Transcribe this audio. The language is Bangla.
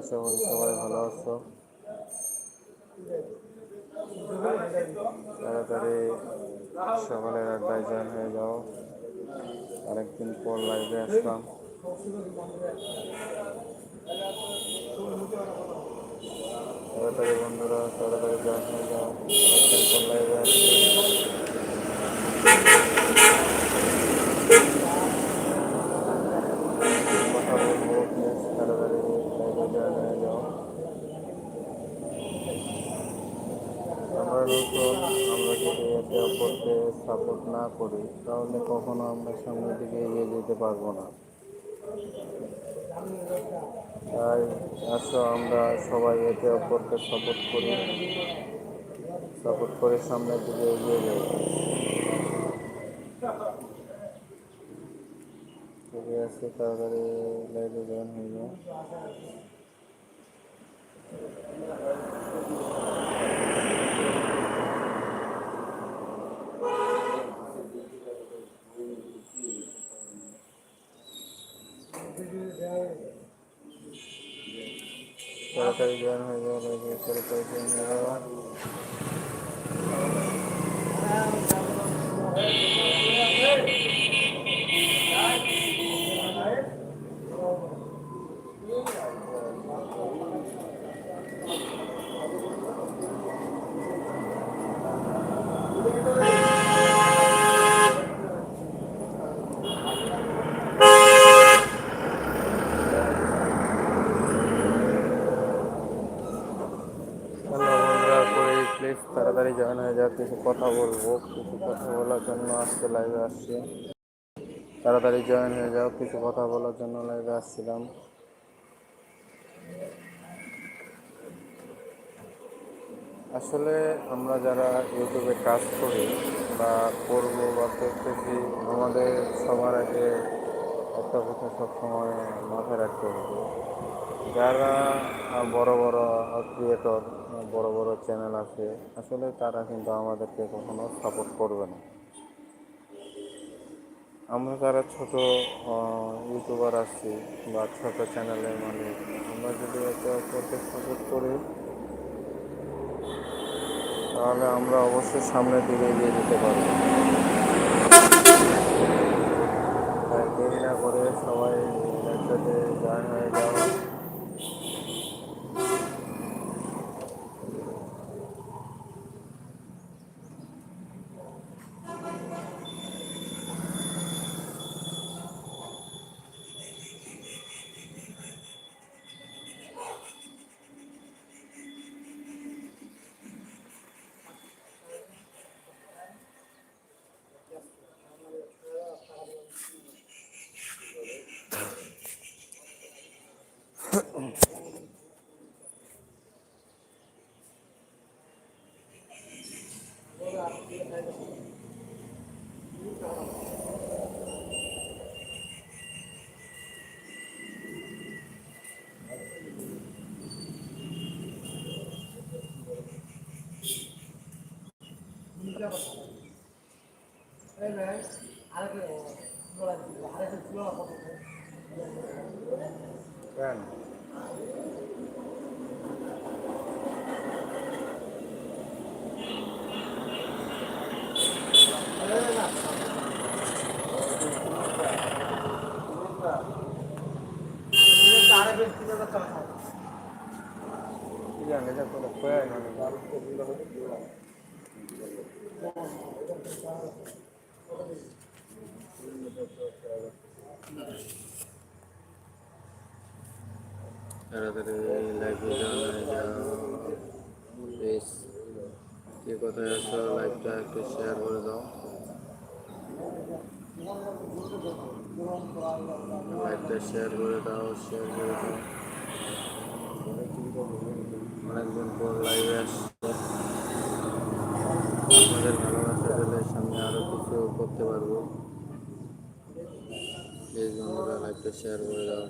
আশা করি সবাই ভালো আছো। তাড়াতাড়ি সকালের আড্ডায় জয়েন হয়ে যাও। আরেকদিন পর লাইভে আসলাম। তাড়াতাড়ি বন্ধুরা, তাড়াতাড়ি জয়েন হয়ে যাও। আরেকদিন পর লাইভে আসছি কথা বলব প্লিজ তাড়াতাড়ি লাইভে জয়েন হয়ে যাও আমরা নতুন আমরা একে অপরকে সাপোর্ট না করি, তাহলে কখনো আমরা সামনের দিকে এগিয়ে যেতে পারব না। তাই আসো আমরা সবাই একে অপরকে সাপোর্ট করি সাপোর্ট করে সামনের দিকে এগিয়ে যাই। ঠিক আছে তাড়াতাড়ি লাইভে জয়েন হয়ে যাও তাড়াতাড়ি জয়েন হয়ে যাও লাইভে তাড়াতাড়ি জয়েন হয়ে যাও হ্যালো বন্ধুরা করে প্লিজ যাও কিছু কথা বলব, কিছু কথা বলার জন্য আজকে লাইভে আসছি। তাড়াতাড়ি জয়েন হয়ে যাও, কিছু কথা বলার জন্য লাইভে আসছিলাম। আসলে আমরা যারা ইউটিউবে কাজ করি বা করব বা করতেছি, আমাদের সবার আগে একটা কথা সবসময় মাথায় রাখতে হবে। যারা বড় বড় ক্রিয়েটর বড় বড় চ্যানেল আছে। আসলে তারা কিন্তু আমাদেরকে কখনো সাপোর্ট করবে না। আমরা যারা ছোট ইউটিউবার আছি বা ছোট চ্যানেলের মালিক, আমরা যদি একে অপরকে সাপোর্ট করি, তাহলে আমরা অবশ্যই সামনের দিকে এগিয়ে যেতে পারব। তাই দেরি না করে সবাই একসাথে জয়েন হয়ে Kan. Jangan, jangan, kalau kue, nanti baru kita bilang, তাড়াতাড়ি লাইভে যাও প্লিজ যে কোথায় আসো লাইভটা একটু শেয়ার করে দাও। লাইভটা শেয়ার করে দাও শেয়ার করে দাও। অনেকদিন পর লাইভে আসছে। আমাদের ভালোবাসা পেলে সামনে আরও কিছু করতে পারব প্লিজ বন্ধুরা লাইভটা শেয়ার করে দাও